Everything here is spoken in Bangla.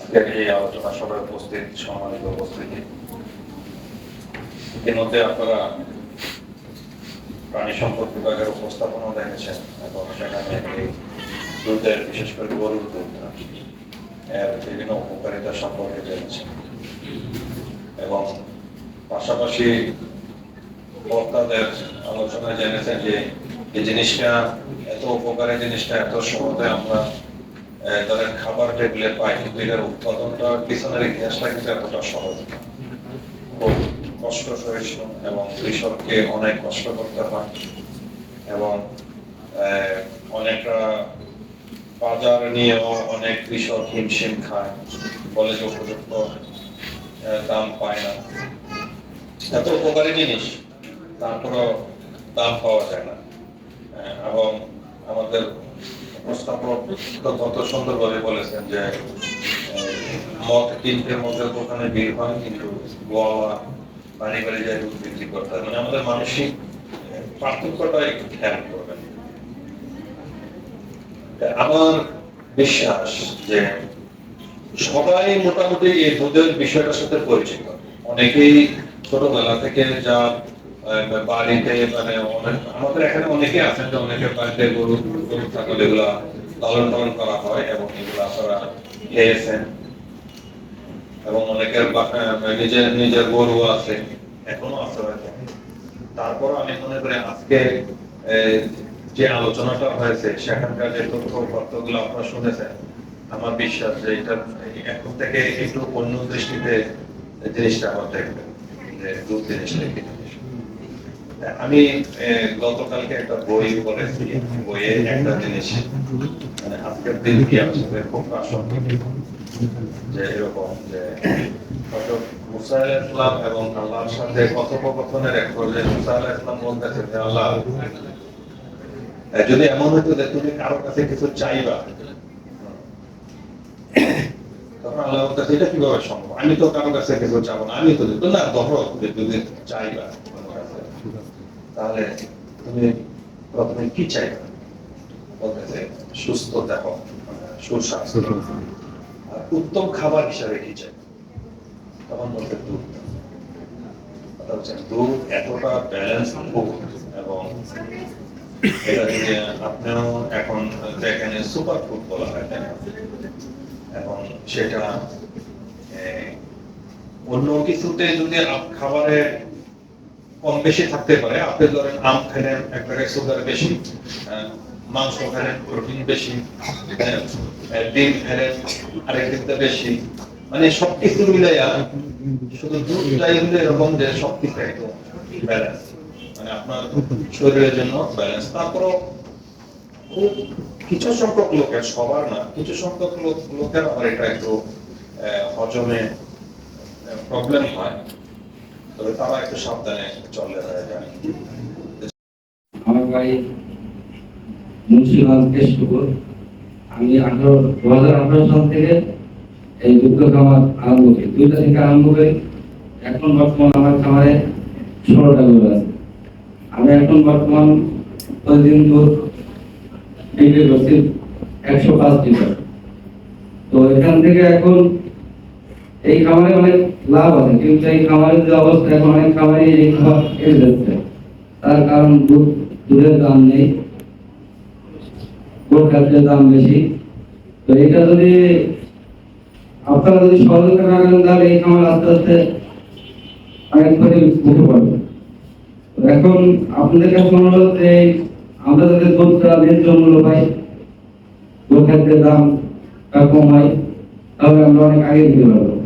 আজকের এই আলোচনা সভায় উপস্থিত, সম্মানিত উপস্থিতি। ইতিমধ্যে আপনারা প্রাণী সম্পদ বিভাগের উপস্থাপনা দেখেছেন এবং সেখানে দুধের, বিশেষ করে গরুর দুধ, এর বিভিন্ন উপকারিতা সম্পর্কে জেনেছেন এবং পাশাপাশি বক্তাদের আলোচনায় জেনেছেন যে এই জিনিসটা, এত উপকারী জিনিসটা, এত সহজে আমরা তাদের খাবার টেবিলে পাই কিন্তু এটার উৎপাদনটা পিছনের ইতিহাসটা কিন্তু এতটা সহজ। খুব কষ্ট সহিষ্ণু এবং কৃষককে অনেক কষ্ট করতে হয়। এবং অনেকটা বাজার নিয়েও অনেক কৃষক হিমশিম খায়, বলে যে উপযুক্ত দাম পায় না। এত উপকারী জিনিস, তারপরও দাম পাওয়া যায় না। এবং আমাদের বলেছেন যে হয়, কিন্তু গোয়া বাড়ি যায় করতে মানে আমাদের মানসিক পার্থক্যটা একটু খেয়াল করবেন। আমার বিশ্বাস যে সবাই মোটামুটি এই দুধের বিষয়টার সাথে পরিচিত। অনেকেই ছোটবেলা থেকে যা বাড়িতে মানে আমাদের এখানে অনেকে আছেন যে বাড়িতে গরু গরু, ছাগল এগুলা লালন পালন করা হয় এবং এগুলো আপনারা খেয়েছেন এবং অনেকের নিজের নিজের গরু আছে, এখনও আছে তারপর আমি মনে করি আজকে যে আলোচনাটা হয়েছে, সেখানকার যে তথ্য তথ্যগুলো আপনারা শুনেছেন, আমার বিশ্বাস যে এটা এখন থেকে একটু অন্য দৃষ্টিতে জিনিসটা আমার দেখবেন, যে দুধ জিনিসটা। আমি গতকালকে একটা বই পড়েছি একটা জিনিস। মানে আজকের দিন কি খুব যে এরকম যে যদি এমন হতো যে তুমি কারও কাছে কিছু চাইবা, তখন আল্লাহ বলতেছে এটা কীভাবে সম্ভব? আমি তো কারও কাছে কিছু চাবো না, আমি তো না, ধরো যদি চাইবা। তাহলে তুমি প্রথমে কি বলতেছে সুস্থ দেহ সুস্বাস্থ্য। আর উত্তম খাবার হিসাবে কি চাই তখন বলতে দুধ। দুধ এতটা ব্যালেন্স এবং এটা আপনিও এখন সুপার ফুড বলা হয় তাই এবং সেটা অন্য কিছুতে যদি আপ- খাবারে কম বেশি থাকতে পারে। আপনি ধরেন আম খেলেন, এক জায়গায় সুগার বেশি মাংস খেলেন, প্রোটিন বেশি ডিম খেলেন আরেকদিকটা বেশি। মানে সবকিছু মিলাইয়া শুধু দুধটাই হলে এরকম যে সবকিছু একদম ব্যালেন্স মানে আপনার শরীরের জন্য ব্যালেন্স তারপরও খুব কিছু সংখ্যক লোকের, সবার না, কিছু সংখ্যক লোক, লোকের আবার এটা একটু হজমে প্রবলেম হয়। তবে তারা একটু সাবধানে চলে হয়ে যায় আমার বাড়ি মুন্সিগঞ্জ আমি আঠারো, দু হাজার আঠারো সাল থেকে এই দুগ্ধ খামার আরম্ভ করি। দুইটা থেকে আরম্ভ করি। এখন বর্তমান আমার খামারে ষোলোটা গরু আছে। আমি এখন বর্তমান প্রতিদিন দুধ বিক্রি করছি একশো পাঁচ লিটার। তো এখান থেকে এখন এই খামারে অনেক লাভ আছে, কিন্তু এই খামারের যে অবস্থা, এখন অনেক খামারে এই খাবার এড়ে যাচ্ছে। তার কারণ দুধ, দুধের দাম নেই গরু খাদ্যের দাম বেশি। তো এটা যদি আপনারা যদি সহযোগিতা না করেন, তাহলে এই খামার আস্তে আস্তে অনেক করে মুখে পড়বে। এখন আপনাদের কাছে অনুরোধ যে আমরা যাতে দুধটা ন্যায্য মূল্য পাই গরু খাদ্যের দাম কম হয় তাহলে আমরা অনেক আগে দিতে পারব।